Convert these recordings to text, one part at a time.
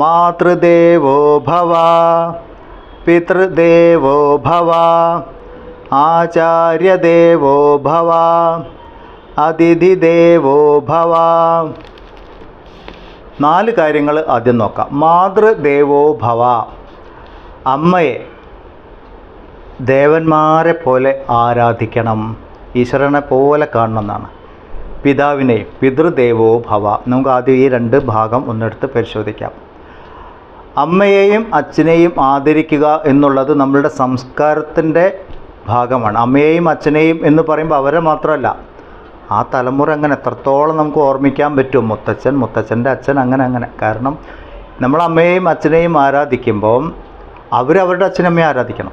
മാതൃദേവോ ഭവ പിതൃദേവോ ഭവ ആചാര്യദേവോ ഭവ അതിഥിദേവോ ഭവ. നാല് കാര്യങ്ങൾ ആദ്യം നോക്കാം. മാതൃദേവോ ഭവ അമ്മയെ ദേവന്മാരെ പോലെ ആരാധിക്കണം ഈശ്വരനെ പോലെ കാണണമെന്നാണ്. പിതാവിനെ പിതൃദേവോ ഭവ. നമുക്ക് ആദ്യം ഈ രണ്ട് ഭാഗം ഒന്നെടുത്ത് പരിശോധിക്കാം. അമ്മയെയും അച്ഛനെയും ആദരിക്കുക എന്നുള്ളത് നമ്മളുടെ സംസ്കാരത്തിന്റെ ഭാഗമാണ്. അമ്മയെയും അച്ഛനെയും എന്ന് പറയുമ്പോൾ അവരെ മാത്രമല്ല ആ തലമുറ അങ്ങനെ എത്രത്തോളം നമുക്ക് ഓർമ്മിക്കാൻ പറ്റും? മുത്തച്ഛൻ മുത്തച്ഛന്റെ അച്ഛൻ അങ്ങനെ അങ്ങനെ. കാരണം നമ്മൾ അമ്മയെയും അച്ഛനെയും ആരാധിക്കുമ്പോൾ അവരവരുടെ അച്ഛനമ്മയെ ആരാധിക്കണം.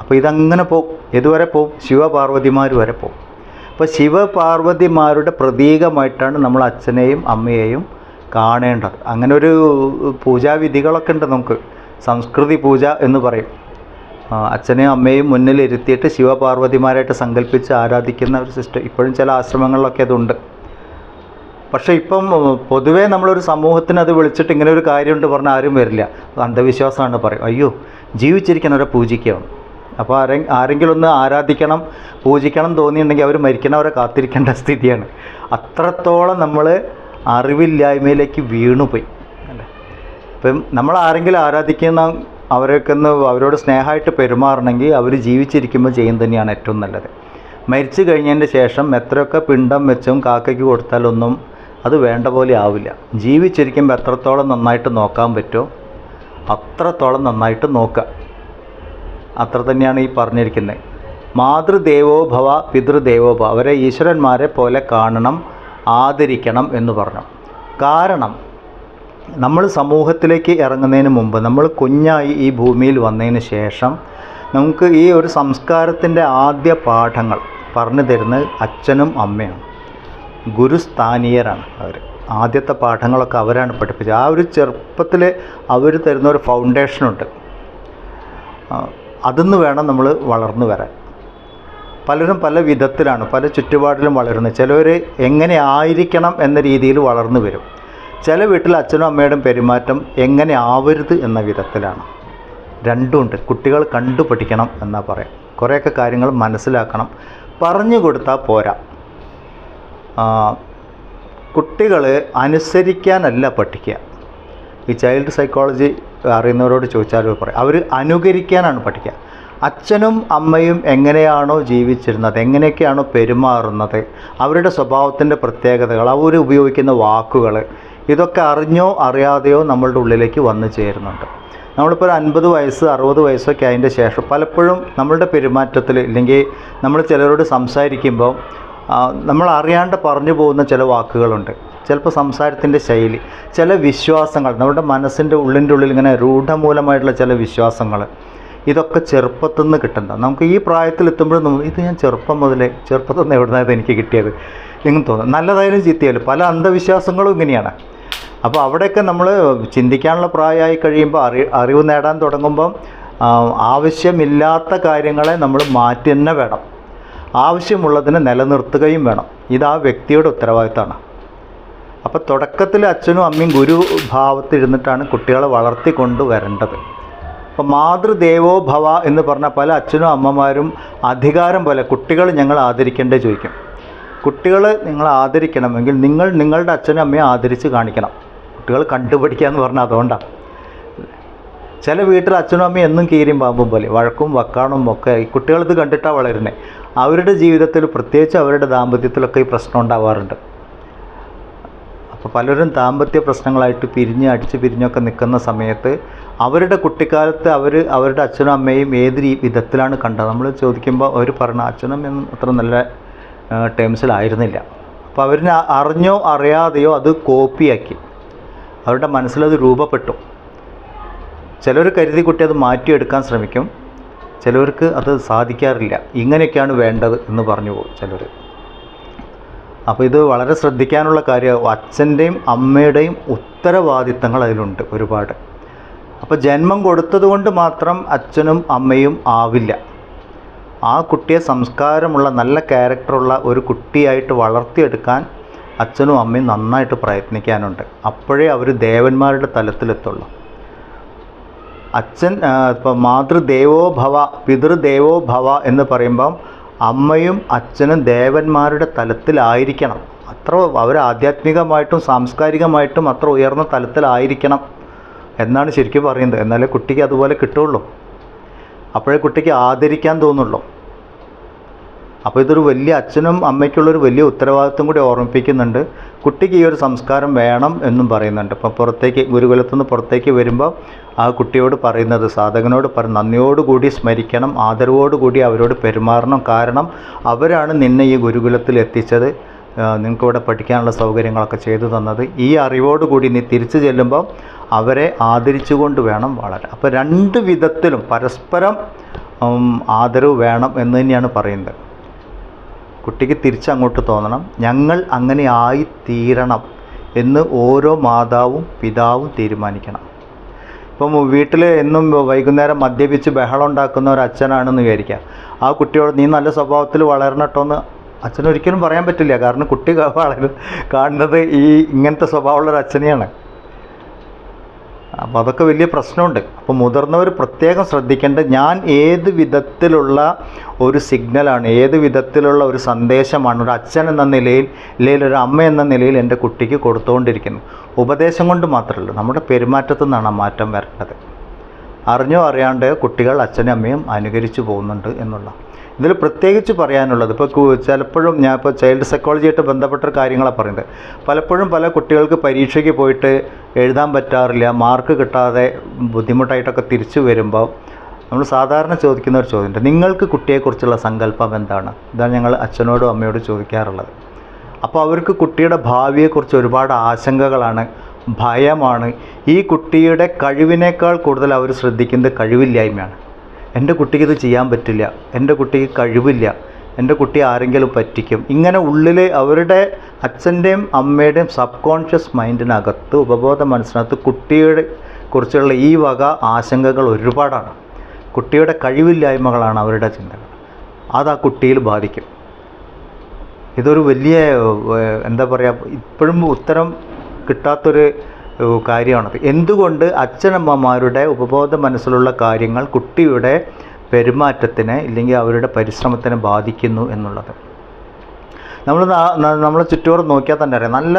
അപ്പോൾ ഇതങ്ങനെ പോവും. ഇതുവരെ പോവും. ശിവപാർവതിമാർ വരെ പോവും. അപ്പോൾ ശിവപാർവതിമാരുടെ പ്രതീകമായിട്ടാണ് നമ്മൾ അച്ഛനെയും അമ്മയെയും കാണേണ്ടത്. അങ്ങനെ ഒരു പൂജാവിധികളൊക്കെ ഉണ്ട് നമുക്ക്. സംസ്കൃതി പൂജ എന്ന് പറയും. അച്ഛനെയും അമ്മയും മുന്നിലിരുത്തിയിട്ട് ശിവപാർവതിമാരായിട്ട് സങ്കല്പിച്ച് ആരാധിക്കുന്ന ഒരു സിസ്റ്റം. ഇപ്പോഴും ചില ആശ്രമങ്ങളിലൊക്കെ അതുണ്ട്. പക്ഷേ ഇപ്പം പൊതുവേ നമ്മളൊരു സമൂഹത്തിന് അത് വിളിച്ചിട്ട് ഇങ്ങനെ ഒരു കാര്യമുണ്ട് പറഞ്ഞാൽ ആരും വരില്ല. അന്ധവിശ്വാസമാണ് പറയും. അയ്യോ ജീവിച്ചിരിക്കുന്നവരെ പൂജിക്കണം അപ്പോൾ ആരെ ആരെങ്കിലും ഒന്ന് ആരാധിക്കണം പൂജിക്കണം തോന്നിയിട്ടുണ്ടെങ്കിൽ അവർ മരിക്കണവരെ കാത്തിരിക്കേണ്ട സ്ഥിതിയാണ്. അത്രത്തോളം നമ്മൾ അറിവില്ലായ്മയിലേക്ക് വീണുപോയി. അല്ലേ? ഇപ്പം നമ്മൾ ആരെങ്കിലും ആരാധിക്കുന്ന അവരൊക്കെ ഒന്ന് അവരോട് സ്നേഹമായിട്ട് പെരുമാറണമെങ്കിൽ അവർ ജീവിച്ചിരിക്കുമ്പോൾ ചെയ്യും തന്നെയാണ് ഏറ്റവും നല്ലത്. മരിച്ചു കഴിഞ്ഞതിന്റെ ശേഷം എത്രയൊക്കെ പിണ്ടം വെച്ചും കാക്കയ്ക്ക് കൊടുത്താലൊന്നും അത് വേണ്ട പോലെ ആവില്ല. ജീവിച്ചിരിക്കുമ്പോൾ എത്രത്തോളം നന്നായിട്ട് നോക്കാൻ പറ്റുമോ അത്രത്തോളം നന്നായിട്ട് നോക്കുക. അത്ര തന്നെയാണ് ഈ പറഞ്ഞിരിക്കുന്നത്. മാതൃദേവോ ഭവ പിതൃദേവോ ഭവ. അവരെ ഈശ്വരന്മാരെ പോലെ കാണണം. ആദരിക്കണം എന്ന് പറഞ്ഞു. കാരണം നമ്മൾ സമൂഹത്തിലേക്ക് ഇറങ്ങുന്നതിന് മുമ്പ് നമ്മൾ കുഞ്ഞായി ഈ ഭൂമിയിൽ വന്നതിന് ശേഷം നമുക്ക് ഈ ഒരു സംസ്കാരത്തിന്റെ ആദ്യ പാഠങ്ങൾ പറഞ്ഞു തരുന്നത് അച്ഛനും അമ്മയും ഗുരുസ്ഥാനീയരാണ് അവർ. ആദ്യത്തെ പാഠങ്ങളൊക്കെ അവരാണ് പഠിപ്പിച്ചത്. ആ ഒരു ചെറുപ്പത്തിൽ അവർ തരുന്ന ഒരു ഫൗണ്ടേഷനുണ്ട് അതിന്ന് വേണം നമ്മൾ വളർന്നു വരാൻ. പലരും പല വിധത്തിലാണ് പല ചുറ്റുപാടിലും വളരുന്നത്. ചിലവർ എങ്ങനെ ആയിരിക്കണം എന്ന രീതിയിൽ വളർന്നു വരും. ചില വീട്ടിൽ അച്ഛനും അമ്മയുടെയും പെരുമാറ്റം എങ്ങനെ ആവരുത് എന്ന വിധത്തിലാണ്. രണ്ടുമുണ്ട് കുട്ടികൾ കണ്ടു പഠിക്കണം എന്നാ പറയാം. കുറേയൊക്കെ കാര്യങ്ങൾ മനസ്സിലാക്കണം. പറഞ്ഞു കൊടുത്താൽ പോരാ. കുട്ടികൾ അനുസരിക്കാനല്ല പഠിക്കുക. ഈ ചൈൽഡ് സൈക്കോളജി അറിയുന്നവരോട് ചോദിച്ചാൽ പറയും. അവർ അനുകരിക്കാനാണ് പഠിക്കുക. അച്ഛനും അമ്മയും എങ്ങനെയാണോ ജീവിച്ചിരുന്നത് എങ്ങനെയൊക്കെയാണോ പെരുമാറുന്നത് അവരുടെ സ്വഭാവത്തിന്റെ പ്രത്യേകതകൾ അവർ ഉപയോഗിക്കുന്ന വാക്കുകൾ ഇതൊക്കെ അറിഞ്ഞോ അറിയാതെയോ നമ്മളുടെ ഉള്ളിലേക്ക് വന്നു ചേരുന്നുണ്ട്. നമ്മളിപ്പോൾ ഒരു അൻപത് വയസ്സ് അറുപത് വയസ്സൊക്കെ അതിന്റെ ശേഷം പലപ്പോഴും നമ്മളുടെ പെരുമാറ്റത്തിൽ ഇല്ലെങ്കിൽ നമ്മൾ ചിലരോട് സംസാരിക്കുമ്പോൾ നമ്മൾ അറിയാണ്ട് പറഞ്ഞു പോകുന്ന ചില വാക്കുകളുണ്ട്. ചിലപ്പോൾ സംസാരത്തിന്റെ ശൈലി ചില വിശ്വാസങ്ങൾ നമ്മുടെ മനസ്സിന്റെ ഉള്ളിന്റെ ഉള്ളിൽ ഇങ്ങനെ രൂഢമൂലമായിട്ടുള്ള ചില വിശ്വാസങ്ങൾ ഇതൊക്കെ ചെറുപ്പത്തിൽ നിന്ന് കിട്ടണ്ട. നമുക്ക് ഈ പ്രായത്തിൽ എത്തുമ്പോഴും നമ്മൾ ഇത് ഞാൻ ചെറുപ്പം മുതലേ ചെറുപ്പത്തിൽ നിന്ന് എവിടുന്നായത് എനിക്ക് കിട്ടിയത് എങ്ങനെ തോന്നുന്നു നല്ലതായാലും ചീത്തയായാലും പല അന്ധവിശ്വാസങ്ങളും ഇങ്ങനെയാണ്. അപ്പോൾ അവിടെയൊക്കെ നമ്മൾ ചിന്തിക്കാനുള്ള പ്രായമായി കഴിയുമ്പോൾ അറി അറിവ് നേടാൻ തുടങ്ങുമ്പം ആവശ്യമില്ലാത്ത കാര്യങ്ങളെ നമ്മൾ മാറ്റി തന്നെ വേണം. ആവശ്യമുള്ളതിനെ നിലനിർത്തുകയും വേണം. ഇത് ആ വ്യക്തിയുടെ ഉത്തരവാദിത്തമാണ്. അപ്പോൾ തുടക്കത്തിൽ അച്ഛനും അമ്മയും ഗുരു ഭാവത്തിരുന്നിട്ടാണ് കുട്ടികളെ വളർത്തിക്കൊണ്ട് വരേണ്ടത് അപ്പോൾ മാതൃദേവോ ഭവ എന്ന് പറഞ്ഞ പല അച്ഛനും അമ്മമാരും അധികാരം പോലെ കുട്ടികൾ ഞങ്ങൾ ആദരിക്കേണ്ടേ ചോദിക്കും. കുട്ടികൾ നിങ്ങൾ ആദരിക്കണമെങ്കിൽ നിങ്ങൾ നിങ്ങളുടെ അച്ഛനും അമ്മയെ ആദരിച്ച് കാണിക്കണം. കുട്ടികൾ കണ്ടുപിടിക്കുക എന്ന് പറഞ്ഞാൽ അതുകൊണ്ടാണ്. ചില വീട്ടിൽ അച്ഛനും അമ്മയും എന്നും കീരിയും പാമ്പും പോലെ വഴക്കും വക്കാണും ഒക്കെ കുട്ടികളിത് കണ്ടിട്ടാണ് വളരുന്നത്. അവരുടെ ജീവിതത്തിൽ പ്രത്യേകിച്ച് അവരുടെ ദാമ്പത്യത്തിലൊക്കെ ഈ പ്രശ്നം ഉണ്ടാവാറുണ്ട്. അപ്പോൾ പലരും ദാമ്പത്യ പ്രശ്നങ്ങളായിട്ട് പിരിഞ്ഞ് അടിച്ച് പിരിഞ്ഞൊക്കെ നിൽക്കുന്ന സമയത്ത് അവരുടെ കുട്ടിക്കാലത്ത് അവർ അവരുടെ അച്ഛനും അമ്മയും ഏത് വിധത്തിലാണ് കണ്ടത്? നമ്മൾ ചോദിക്കുമ്പോൾ അവർ പറഞ്ഞ അച്ഛനും അത്ര നല്ല ടേംസിലായിരുന്നില്ല അപ്പോൾ അവരിനെ അറിഞ്ഞോ അറിയാതെയോ അത് കോപ്പിയാക്കി അവരുടെ മനസ്സിലത് രൂപപ്പെട്ടു. ചിലർ കരുതി കുട്ടി അത് മാറ്റിയെടുക്കാൻ ശ്രമിക്കും. ചിലവർക്ക് അത് സാധിക്കാറില്ല. ഇങ്ങനെയൊക്കെയാണ് വേണ്ടത് എന്ന് പറഞ്ഞു പോകും ചിലർ അപ്പോൾ ഇത് വളരെ ശ്രദ്ധിക്കാനുള്ള കാര്യം അച്ഛന്റെയും അമ്മയുടെയും ഉത്തരവാദിത്തങ്ങൾ അതിലുണ്ട് ഒരുപാട്. അപ്പോൾ ജന്മം കൊടുത്തത് കൊണ്ട് മാത്രം അച്ഛനും അമ്മയും ആവില്ല. ആ കുട്ടിയെ സംസ്കാരമുള്ള നല്ല ക്യാരക്ടറുള്ള ഒരു കുട്ടിയായിട്ട് വളർത്തിയെടുക്കാൻ അച്ഛനും അമ്മയും നന്നായിട്ട് പ്രയത്നിക്കാനുണ്ട്. അപ്പോഴേ അവർ ദേവന്മാരുടെ തലത്തിലെത്തുള്ളൂ. അച്ഛൻ ഇപ്പോൾ മാതൃദേവോ ഭവ പിതൃദേവോ ഭവ എന്ന് പറയുമ്പം അമ്മയും അച്ഛനും ദേവന്മാരുടെ തലത്തിലായിരിക്കണം. അത്ര അവർ ആധ്യാത്മികമായിട്ടും സാംസ്കാരികമായിട്ടും അത്ര ഉയർന്ന തലത്തിലായിരിക്കണം. എന്നാണ് ശരിക്കും പറയുന്നത്. എന്നാലേ കുട്ടിക്ക് അതുപോലെ കിട്ടുള്ളൂ. അപ്പോഴേ കുട്ടിക്ക് ആദരിക്കാൻ തോന്നുള്ളൂ. അപ്പോൾ ഇതൊരു വലിയ അച്ഛനും അമ്മയ്ക്കുള്ളൊരു വലിയ ഉത്തരവാദിത്വം കൂടി ഓർമ്മിപ്പിക്കുന്നുണ്ട്. കുട്ടിക്ക് ഈ ഒരു സംസ്കാരം വേണം എന്നും പറയുന്നുണ്ട്. ഇപ്പം പുറത്തേക്ക് ഗുരുകുലത്തു നിന്ന് പുറത്തേക്ക് വരുമ്പോൾ ആ കുട്ടിയോട് പറയുന്നത് സാധകനോട് പറ നന്ദിയോടുകൂടി സ്മരിക്കണം ആദരവോടുകൂടി അവരോട് പെരുമാറണം. കാരണം അവരാണ് നിന്നെ ഈ ഗുരുകുലത്തിൽ എത്തിച്ചത്. നിങ്ങൾക്ക് ഇവിടെ പഠിക്കാനുള്ള സൗകര്യങ്ങളൊക്കെ ചെയ്തു തന്നത്. ഈ അറിവോടുകൂടി നീ തിരിച്ചു ചെല്ലുമ്പോൾ അവരെ ആദരിച്ചുകൊണ്ട് വേണം വളരാൻ. അപ്പോൾ രണ്ട് വിധത്തിലും പരസ്പരം ആദരവ് വേണം എന്ന് തന്നെയാണ് പറയുന്നത്. കുട്ടിക്ക് തിരിച്ചങ്ങോട്ട് തോന്നണം. ഞങ്ങൾ അങ്ങനെ ആയി തീരണം എന്ന് ഓരോ മാതാവും പിതാവും തീരുമാനിക്കണം. ഇപ്പം വീട്ടിൽ എന്നും വൈകുന്നേരം മദ്യപിച്ച് ബഹളം ഉണ്ടാക്കുന്ന ഒരു അച്ഛനാണെന്ന് വിചാരിക്കുക ആ കുട്ടിയോട് നീ നല്ല സ്വഭാവത്തിൽ വളരണം കേട്ടോ എന്ന് അച്ഛന് ഒരിക്കലും പറയാൻ പറ്റില്ല. കാരണം കുട്ടി വളരും കാണുന്നത് ഈ ഇങ്ങനത്തെ സ്വഭാവമുള്ള ഒരു അച്ഛനെയാണ്. അപ്പോൾ അതൊക്കെ വലിയ പ്രശ്നമുണ്ട്. അപ്പോൾ മുതിർന്നവർ പ്രത്യേകം ശ്രദ്ധിക്കേണ്ട ഞാൻ ഏത് വിധത്തിലുള്ള ഒരു സിഗ്നലാണ് ഏത് വിധത്തിലുള്ള ഒരു സന്ദേശമാണ് ഒരു അച്ഛൻ എന്ന നിലയിൽ അല്ലെങ്കിൽ ഒരു അമ്മ എന്ന നിലയിൽ എന്റെ കുട്ടിക്ക് കൊടുത്തുകൊണ്ടിരിക്കുന്നത് ഉപദേശം കൊണ്ട് മാത്രമല്ല നമ്മുടെ പെരുമാറ്റത്തു നിന്നാണ് മാറ്റം വരേണ്ടത്. അറിഞ്ഞോ അറിയാണ്ട് കുട്ടികൾ അച്ഛനും അമ്മയും അനുകരിച്ചു പോകുന്നുണ്ട് എന്നുള്ള ഇതിൽ പ്രത്യേകിച്ച് പറയാനുള്ളത് ഇപ്പോൾ ചിലപ്പോഴും ഞാൻ ഇപ്പോൾ ചൈൽഡ് സൈക്കോളജിയായിട്ട് ബന്ധപ്പെട്ട കാര്യങ്ങളാണ് പറയുന്നത്. പലപ്പോഴും പല കുട്ടികൾക്ക് പരീക്ഷയ്ക്ക് പോയിട്ട് എഴുതാൻ പറ്റാറില്ല മാർക്ക് കിട്ടാതെ ബുദ്ധിമുട്ടായിട്ടൊക്കെ തിരിച്ചു വരുമ്പോൾ നമ്മൾ സാധാരണ ചോദിക്കുന്ന ഒരു ചോദ്യമുണ്ട്. നിങ്ങൾക്ക് കുട്ടിയെക്കുറിച്ചുള്ള സങ്കല്പം എന്താണ്? ഇതാണ് ഞങ്ങൾ അച്ഛനോടും അമ്മയോടും ചോദിക്കാറുള്ളത്. അപ്പോൾ അവർക്ക് കുട്ടിയുടെ ഭാവിയെക്കുറിച്ച് ഒരുപാട് ആശങ്കകളാണ് ഭയമാണ്. ഈ കുട്ടിയുടെ കഴിവിനേക്കാൾ കൂടുതൽ അവർ ശ്രദ്ധിക്കുന്നത് കഴിവില്ലായ്മയാണ്. എന്റെ കുട്ടിക്ക് ഇത് ചെയ്യാൻ പറ്റില്ല എന്റെ കുട്ടിക്ക് കഴിവില്ല എന്റെ കുട്ടി ആരെങ്കിലും പറ്റിക്കും. ഇങ്ങനെ ഉള്ളിൽ അവരുടെ അച്ഛന്റെയും അമ്മയുടെയും സബ് കോൺഷ്യസ് മൈൻഡിനകത്ത് ഉപബോധ മനസ്സിനകത്ത് കുട്ടിയുടെ കുറിച്ചുള്ള ഈ വക ആശങ്കകൾ ഒരുപാടാണ്. കുട്ടിയുടെ കഴിവില്ലായ്മകളാണ് അവരുടെ ചിന്തകൾ. അത് ആ കുട്ടിയിൽ ബാധിക്കും. ഇതൊരു വലിയ എന്താ പറയുക ഇപ്പോഴും ഉത്തരം കിട്ടാത്തൊരു കാര്യമാണത് എന്തുകൊണ്ട് അച്ഛനമ്മമാരുടെ ഉപബോധ മനസ്സിലുള്ള കാര്യങ്ങൾ കുട്ടിയുടെ പെരുമാറ്റത്തിനെ ഇല്ലെങ്കിൽ അവരുടെ പരിശ്രമത്തിനെ ബാധിക്കുന്നു എന്നുള്ളത്? നമ്മൾ നമ്മളെ ചുറ്റുപാട് നോക്കിയാൽ തന്നെ അറിയാം. നല്ല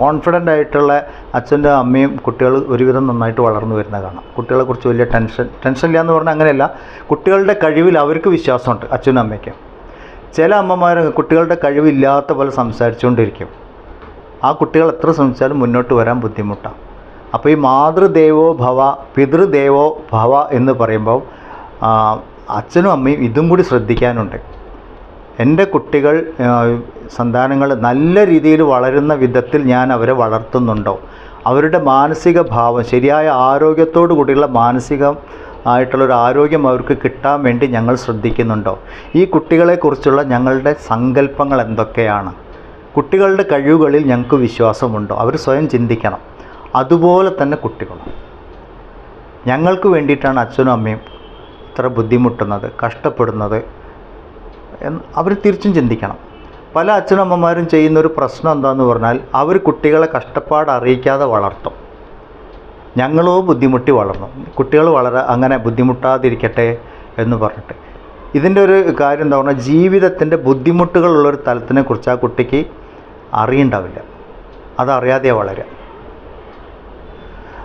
കോൺഫിഡന്റ് ആയിട്ടുള്ള അച്ഛന്റെ അമ്മയും കുട്ടികൾ ഒരുവിധം നന്നായിട്ട് വളർന്നു വരുന്ന കാണാം. കുട്ടികളെ കുറിച്ച് വലിയ ടെൻഷൻ ടെൻഷൻ ഇല്ല എന്ന് പറഞ്ഞാൽ അങ്ങനെയല്ല. കുട്ടികളുടെ കഴിവിൽ അവർക്ക് വിശ്വാസമുണ്ട് അച്ഛനും അമ്മയ്ക്കും. ചില അമ്മമാർ കുട്ടികളുടെ കഴിവില്ലാത്ത പോലെ സംസാരിച്ചുകൊണ്ടിരിക്കും. ആ കുട്ടികൾ എത്ര ശ്രമിച്ചാലും മുന്നോട്ട് വരാൻ ബുദ്ധിമുട്ടാണ്. അപ്പോൾ ഈ മാതൃദേവോ ഭവ പിതൃദേവോ ഭവ എന്ന് പറയുമ്പോൾ അച്ഛനും അമ്മയും ഇതും കൂടി ശ്രദ്ധിക്കാനുണ്ട്. എന്റെ കുട്ടികൾ സന്താനങ്ങൾ നല്ല രീതിയിൽ വളരുന്ന വിധത്തിൽ ഞാൻ അവരെ വളർത്തുന്നുണ്ടോ? അവരുടെ മാനസിക ഭാവം ശരിയായ ആരോഗ്യത്തോടു കൂടിയുള്ള മാനസിക ആയിട്ടുള്ളൊരു ആരോഗ്യം അവർക്ക് കിട്ടാൻ വേണ്ടി ഞങ്ങൾ ശ്രദ്ധിക്കുന്നുണ്ടോ? ഈ കുട്ടികളെക്കുറിച്ചുള്ള ഞങ്ങളുടെ സങ്കല്പങ്ങൾ എന്തൊക്കെയാണ്? കുട്ടികളുടെ കഴിവുകളിൽ ഞങ്ങൾക്ക് വിശ്വാസമുണ്ടോ. അവർ സ്വയം ചിന്തിക്കണം. അതുപോലെ തന്നെ കുട്ടികളും. ഞങ്ങൾക്ക് വേണ്ടിയിട്ടാണ് അച്ഛനും അമ്മയും ഇത്ര ബുദ്ധിമുട്ടുന്നത് കഷ്ടപ്പെടുന്നത് എന്ന് അവർ തിരിച്ചും ചിന്തിക്കണം. പല അച്ഛനമ്മമാരും ചെയ്യുന്ന ഒരു പ്രശ്നം എന്താണെന്ന് പറഞ്ഞാൽ അവർ കുട്ടികളെ കഷ്ടപ്പാട് അറിയിക്കാതെ വളർത്തും. ഞങ്ങളോ ബുദ്ധിമുട്ടി വളർന്നു. കുട്ടികൾ വളരെ അങ്ങനെ ബുദ്ധിമുട്ടാതിരിക്കട്ടെ എന്ന് പറഞ്ഞിട്ട്. ഇതിന്റെ ഒരു കാര്യം എന്താ പറഞ്ഞാൽ ജീവിതത്തിന്റെ ബുദ്ധിമുട്ടുകളുള്ളൊരു തലത്തിനെ കുറിച്ച് ആ കുട്ടിക്ക് അറിയണ്ടാവില്ല. അതറിയാതെ വളരെ.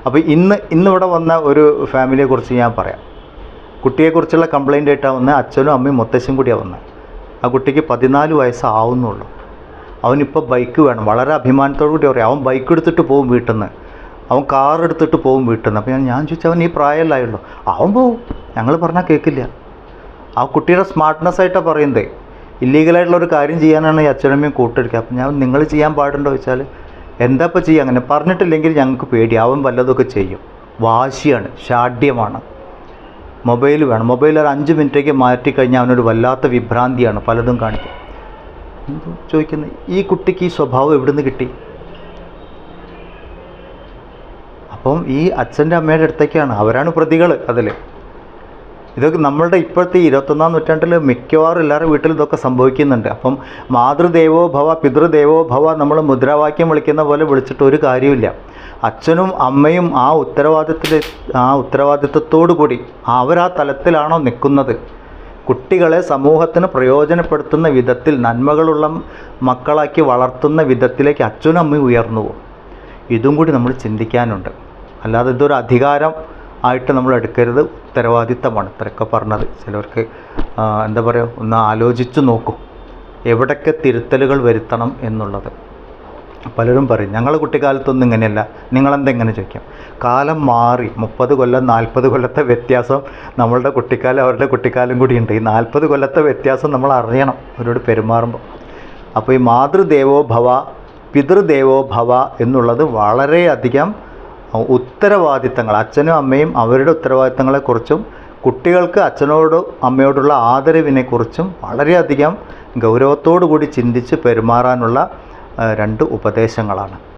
അപ്പോൾ ഇന്ന് ഇന്നിവിടെ വന്ന ഒരു ഫാമിലിയെക്കുറിച്ച് ഞാൻ പറയാം. കുട്ടിയെക്കുറിച്ചുള്ള കംപ്ലൈന്റ് ആയിട്ടാണ് വന്നത് അച്ഛനും അമ്മയും മുത്തശ്ശും കൂടിയാണ് വന്നത് ആ കുട്ടിക്ക് പതിനാല് വയസ്സാവുന്നുള്ളൂ അവനിപ്പോൾ ബൈക്ക് വേണം. വളരെ അഭിമാനത്തോടു കൂടി പറയും. അവൻ ബൈക്ക് എടുത്തിട്ട് പോകും വീട്ടിൽ നിന്ന് അവൻ കാർ എടുത്തിട്ട് പോകും വീട്ടിൽ നിന്ന് അപ്പോൾ ഞാൻ ഞാൻ ചോദിച്ചു അവൻ ഈ പ്രായമല്ലായുള്ളൂ അവൻ പോവും. ഞങ്ങൾ പറഞ്ഞാൽ കേൾക്കില്ല ആ കുട്ടിയുടെ സ്മാർട്ട്നെസ് ആയിട്ടാണ് പറയുന്നത് ഇല്ലീഗലായിട്ടുള്ള ഒരു കാര്യം ചെയ്യാനാണ് ഈ അച്ഛനമ്മയും കൂട്ടെടുക്കുക അപ്പം ഞാൻ നിങ്ങൾ ചെയ്യാൻ പാടുണ്ടോ വെച്ചാൽ എന്താ ഇപ്പോൾ ചെയ്യുക? അങ്ങനെ പറഞ്ഞിട്ടില്ലെങ്കിൽ ഞങ്ങൾക്ക് പേടി. അവൻ വല്ലതൊക്കെ ചെയ്യും. വാശിയാണ് ഷാഢ്യമാണ് മൊബൈൽ വേണം. മൊബൈൽ ഒരു അഞ്ച് മിനിറ്റേക്ക് മാറ്റിക്കഴിഞ്ഞാൽ അവനൊരു വല്ലാത്ത വിഭ്രാന്തിയാണ് പലതും കാണിക്കും ചോദിക്കുന്നത് ഈ കുട്ടിക്ക് ഈ സ്വഭാവം എവിടുന്ന് കിട്ടി? അപ്പം ഈ അച്ഛന്റെ അമ്മയുടെ അടുത്തേക്കാണ്. അവരാണ് പ്രതികൾ അതിൽ ഇതൊക്കെ നമ്മളുടെ ഇപ്പോഴത്തെ ഇരുപത്തൊന്നാം നൂറ്റാണ്ടിൽ മിക്കവാറും എല്ലാവരുടെ വീട്ടിൽ ഇതൊക്കെ സംഭവിക്കുന്നുണ്ട്. അപ്പം മാതൃദേവോ ഭവ പിതൃദേവോ ഭവ നമ്മൾ മുദ്രാവാക്യം വിളിക്കുന്ന പോലെ വിളിച്ചിട്ട് ഒരു കാര്യമില്ല അച്ഛനും അമ്മയും ആ ഉത്തരവാദിത്തത്തിൽ ആ ഉത്തരവാദിത്തത്തോടു കൂടി അവർ ആ തലത്തിലാണോ നിൽക്കുന്നത്? കുട്ടികളെ സമൂഹത്തിന് പ്രയോജനപ്പെടുത്തുന്ന വിധത്തിൽ നന്മകളുള്ള മക്കളാക്കി വളർത്തുന്ന വിധത്തിലേക്ക് അച്ഛനും അമ്മയും ഉയർന്നു പോകും ഇതും കൂടി നമ്മൾ ചിന്തിക്കാനുണ്ട്. അല്ലാതെ ഇതൊരു അധികാരം ആയിട്ട് നമ്മൾ എടുക്കരുത്. ഉത്തരവാദിത്തമാണ്. ഇത്രയൊക്കെ പറഞ്ഞത്. ചിലർക്ക് ആ, എന്താ പറയുക ഒന്ന് ആലോചിച്ച് നോക്കും. എവിടൊക്കെ തിരുത്തലുകൾ വരുത്തണം എന്നുള്ളത്. പലരും പറയും ഞങ്ങളുടെ കുട്ടിക്കാലത്തൊന്നും ഇങ്ങനെയല്ല. നിങ്ങളെന്തെങ്ങനെ ചോദിക്കാം? കാലം മാറി മുപ്പത് കൊല്ലം നാൽപ്പത് കൊല്ലത്തെ വ്യത്യാസം നമ്മളുടെ കുട്ടിക്കാലം അവരുടെ കുട്ടിക്കാലം കൂടി ഉണ്ട്. ഈ നാൽപ്പത് കൊല്ലത്തെ വ്യത്യാസം നമ്മൾ അറിയണം അവരോട് പെരുമാറുമ്പോൾ. അപ്പോൾ ഈ മാതൃദേവോ ഭവ പിതൃദേവോ ഭവ എന്നുള്ളത് വളരെയധികം ഉത്തരവാദിത്തങ്ങൾ അച്ഛനും അമ്മയും അവരുടെ ഉത്തരവാദിത്തങ്ങളെക്കുറിച്ചും കുട്ടികൾക്ക് അച്ഛനോടും അമ്മയോടുള്ള ആദരവിനെക്കുറിച്ചും വളരെയധികം ഗൗരവത്തോടു കൂടി ചിന്തിച്ച് പെരുമാറാനുള്ള രണ്ട് ഉപദേശങ്ങളാണ്.